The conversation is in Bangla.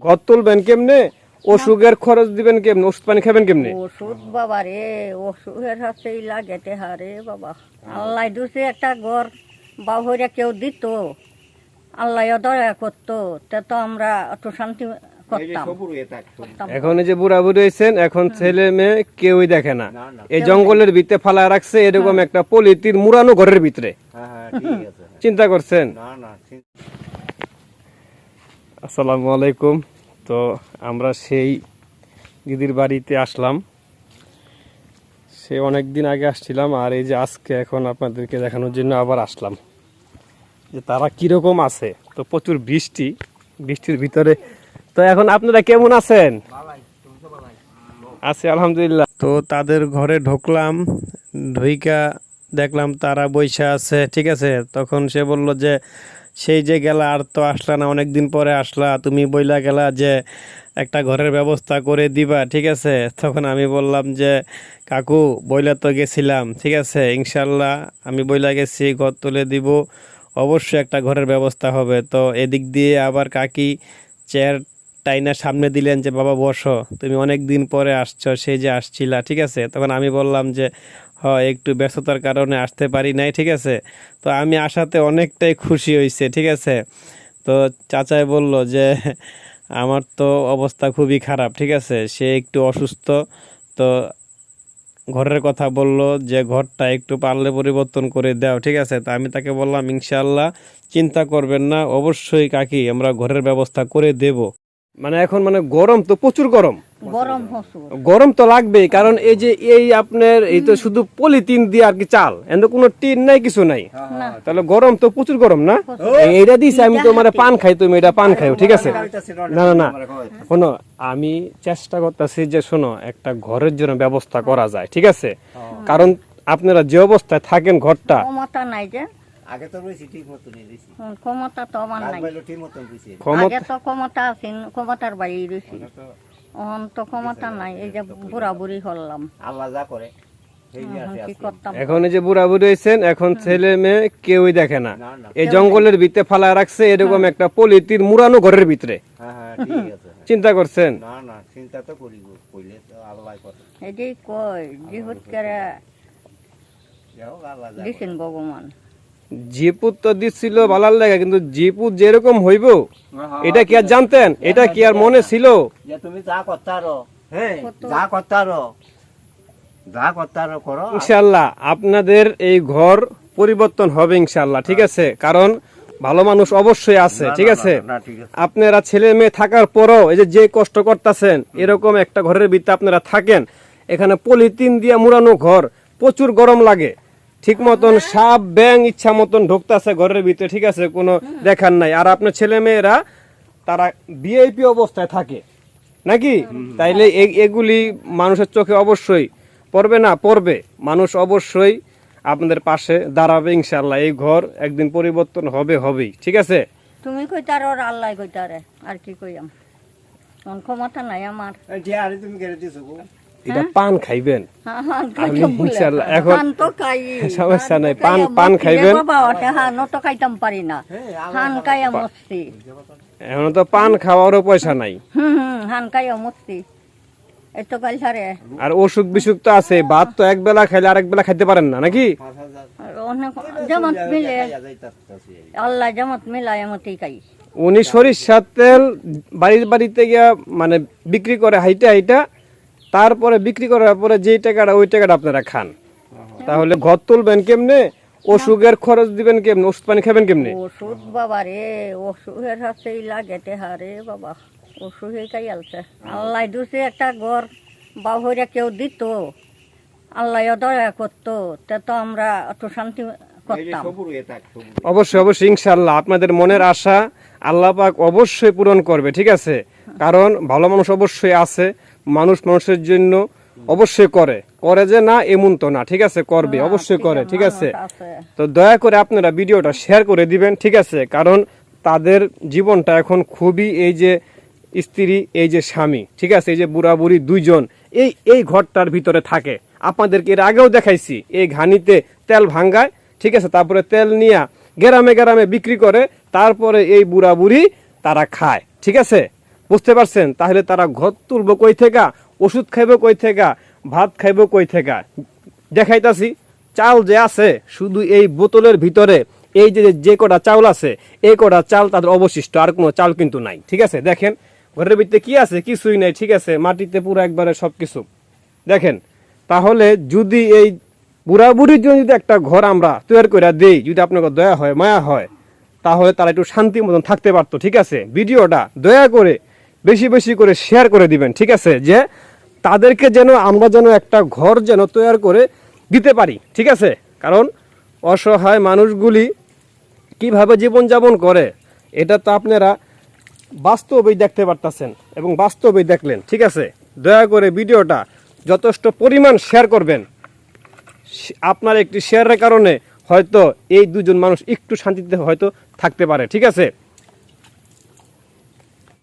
ঘর তুলবেন কেমনে? অসুখের খরচ দিবেন কেমনে? ওষুধ পানি খাবেন কেমনে? ওষুধ বাবা রে ওষুধের হাতেই লাগেতে হারে বাবা। আল্লাহ দুসে একটা ঘর বাবুরে কেউ দিত আল্লাহ দয়া করতো তে তো আমরা একটু শান্তি। এখন যে বুড়া বুড়ি হয়েছেন এখন ছেলে মেয়ে কেউই দেখে না। এই জঙ্গলের ভিতরে ফালা রাখছে এরকম একটা পলিতির মুরানো ঘরের ভিতরে। চিন্তা করছেন? আসসালামু আলাইকুম। তো আমরা সেই দিদির বাড়িতে আসলাম। সে অনেক দিন আগে আসছিলাম আর এই যে আজকে এখন আপনাদেরকে দেখানোর জন্য আবার আসলাম। যে তারা কীরকম আছে? তো প্রচুর বৃষ্টি, বৃষ্টির ভিতরে। তো এখন আপনারা কেমন আছেন? আছি, আলহামদুলিল্লাহ। তো তাদের ঘরে ঢুকলাম, ঢুইকা দেখলাম তারা বৈশা আছে, ঠিক আছে? তখন সে বলল যে সেই যে গেলা, আর তো আসলা না অনেক দিন পরে আসলা, তুমি বইলা গেলা যে একটা ঘরের ব্যবস্থা করে দিবা, ঠিক আছে? তখন আমি বললাম যে, কাকু, বইলা তো গেছিলাম, ঠিক আছে? ইনশাল্লাহ আমি বইলা গেছি, ঘর তুলে দিব, অবশ্যই একটা ঘরের ব্যবস্থা হবে। তো এদিক দিয়ে আবার কাকি, চেয়ার টাইনা সামনে দিলেন যে, বাবা, বসো, তুমি অনেক দিন পরে আসছো, সেই যে আসছিলা, ঠিক আছে? তখন আমি বললাম যে হ একটু ব্যস্ততার কারণে আসতে পারি নাই, ঠিক আছে? তো আমি আসাতে অনেকটাই খুশি হয়েছে ঠিক আছে? তো চাচাই বলল যে, আমার তো অবস্থা খুবই খারাপ, ঠিক আছে? সে একটু অসুস্থ। তো ঘরের কথা বলল যে, ঘরটা একটু পারলে পরিবর্তন করে দাও, ঠিক আছে? তো আমি তাকে বললাম ইনশাল্লাহ চিন্তা করবেন না, অবশ্যই কাকি, আমরা ঘরের ব্যবস্থা করে দেব। মানে এখন মানে গরম তো প্রচুর গরম। গরম গরম তো লাগবেই কারণ এই যে এই আপনার এই তো শুধু পলিথিন দিয়ে আর কি চাল এন্ড কোনো টিন নাই কিছু নাই। তাহলে গরম তো প্রচুর গরম না? এইটা দিছে আমি তো মানে পান খাই তুমি এটা পান খাইও ঠিক আছে? না না না। শোনো আমি চেষ্টা করতেছি যে শোনো একটা ঘরের জন্য ব্যবস্থা করা যায় ঠিক আছে? কারণ আপনারা যে অবস্থায় থাকেন ঘরটা নাই যে। আগে তো রয়েছি ঠিক মতনই রয়েছি। ক্ষমতা তো আমার নাই। ঠিক মতন রয়েছি। আগে তো ক্ষমতা আছে ক্ষমতার বাড়ি রয়েছি। এখন তো ক্ষমতা নাই এই যে বুড়া বুড়ি হলাম। আল্লাহ যা করে এখন আছে কি আছে। করতাম? এখন এই যে বুড়া বুড়ি হয়েছেন এখন ছেলে মেয়ে কেউই দেখে না। এই জঙ্গলের ভিতরে ফালা রাখছে এরকম একটা পলিতির মুরানো ঘরের ভিতরে। হ্যাঁ হ্যাঁ ঠিক আছে। চিন্তা করছেন? না না চিন্তা তো করিব কইলে তো আল্লাহ করে। এটাই কয় করে। ভগবান। জিপুত তো দিচ্ছিল ভালার লাগে কিন্তু জিপুত যেরকম হইব এটা কি আর জানতেন? এটা কি আর মনে ছিল? যে তুমি যা করতারো হ্যাঁ যা করতারো যা করতারো করো ইনশাল্লাহ আপনাদের এই ঘর পরিবর্তন হবে ইনশাল্লাহ ঠিক আছে? কারণ ভালো মানুষ অবশ্যই আছে ঠিক আছে? ঠিক আছে। আপনারা ছেলে মেয়ে থাকার পরও এই যে যে কষ্ট করতেছেন এরকম একটা ঘরের ভিতরে আপনারা থাকেন এখানে পলিথিন দিয়ে মুড়ানো ঘর প্রচুর গরম লাগে। ঠিক মতন সাপ ব্যাং ইচ্ছা মতন ঢুকতেছে ঘরের ভিতরে ঠিক আছে? কোনো দেখার নাই। আর আপনার ছেলে মেয়েরা তারা ভিআইপি অবস্থায় থাকে। নাকি? তাইলে এগুলি মানুষের চোখে অবশ্যই পড়বে না? পড়বে। মানুষ অবশ্যই আপনাদের পাশে দাঁড়াবে ইনশাল্লাহ এই ঘর একদিন পরিবর্তন হবে হবেই। ঠিক আছে? তুমি কইতার ওর আল্লাহ কইতারে আর কি কইয়াম? এখন ক্ষমতা নাই আমার। তুমি কেড়ে দিছো গো। এটা পান খাইবেন। হ্যাঁ, আমি। ইনশাল্লাহ এখন তো খাই। সমস্যা নাই। পান- পান খাইবেন? বাবা ওটা হান তো খাইতাম পারি না। হান খাইয়া মরছি এখন তো পান খাওয়ারও পয়সা নাই। হুম হুম হান খাইয়া মরছি এই তো কাল সারে। আর অসুখ বিসুখ তো আছে ভাত তো এক বেলা খাইলে আরেক বেলা খাইতে পারেন না নাকি? জামাত মিলে। আল্লাহ জামাত মিলাই এমতেই খাই। উনি সরিষার তেল বাড়ির বাড়িতে গিয়া মানে বিক্রি করে হাইটা হাইটা তারপরে বিক্রি করার পরে যেই টাকাটা ওই টাকাটা আপনারা খান। তাহলে ঘর তুলবেন কেমনে? অসুখের খরচ দিবেন কেমনে? ওষুধ পানি খাবেন কেমনে? ওষুধ বাবা রে ওষুধের হাতেই লাগেতে হারে বাবা। ওষুধে খাই আলছে আল্লাহ দুসে একটা ঘর বাবুরে কেউ দিত। আল্লাহ দয়া করতো তে তো আমরা একটু শান্তি করতাম। অবশ্যই অবশ্যই ইনশাল্লাহ আপনাদের মনের আশা আল্লাহ পাক অবশ্যই পূরণ করবে ঠিক আছে? কারণ ভালো মানুষ অবশ্যই আছে। মানুষ মানুষের জন্য অবশ্যই করে। করে যে না এমন তো না ঠিক আছে? করবে অবশ্যই করে ঠিক আছে? তো দয়া করে আপনারা ভিডিওটা শেয়ার করে দিবেন ঠিক আছে? কারণ তাদের জীবনটা এখন খুবই এই যে স্ত্রী এই যে স্বামী ঠিক আছে? এই যে বুড়া বুড়ি দুইজন এই এই ঘরটার ভিতরে থাকে। আপনাদেরকে এর আগেও দেখাইছি এই ঘানিতে তেল ভাঙ্গায় ঠিক আছে? তারপরে তেল নিয়ে গ্রামে গ্রামে বিক্রি করে তারপরে এই বুড়া বুড়ি তারা খায় ঠিক আছে? বুঝতে পারছেন? তাহলে তারা ঘর তুলবো কই থেকে? ওষুধ খাইব কই থেকে? ভাত খাইব কই থেকে? দেখাইতাছি, চাল যে আছে, শুধু এই বোতলের ভিতরে, এই যে যে কটা চাউল আছে, এই কটা চাল তাদের অবশিষ্ট, আর কোনো চাল কিন্তু নাই, ঠিক আছে? দেখেন, ঘরের ভিতরে কি আছে? কিছুই নাই, ঠিক আছে? মাটিতে পুরো একবারে সব কিছু দেখেন, তাহলে যদি এই বুড়া বুড়ির জন্য যদি একটা ঘর আমরা তৈরি করে দিই, যদি আপনাকে দয়া হয়, মায়া হয়, তাহলে তারা একটু শান্তি মতন থাকতে পারতো, ঠিক আছে? ভিডিওটা দয়া করে বেশি বেশি করে শেয়ার করে দিবেন, ঠিক আছে? যে তাদেরকে যেন আমরা যেন একটা ঘর যেন তৈরি করে দিতে পারি, ঠিক আছে? কারণ অসহায় মানুষগুলি কীভাবে জীবনযাপন করে, এটা তো আপনারা বাস্তবেই দেখতে পারতেছেন এবং বাস্তবেই দেখলেন, ঠিক আছে? দয়া করে ভিডিওটা যথেষ্ট পরিমাণ শেয়ার করবেন। আপনার একটি শেয়ারের কারণে হয়তো এই দুজন মানুষ একটু শান্তিতে হয়তো থাকতে পারে, ঠিক আছে?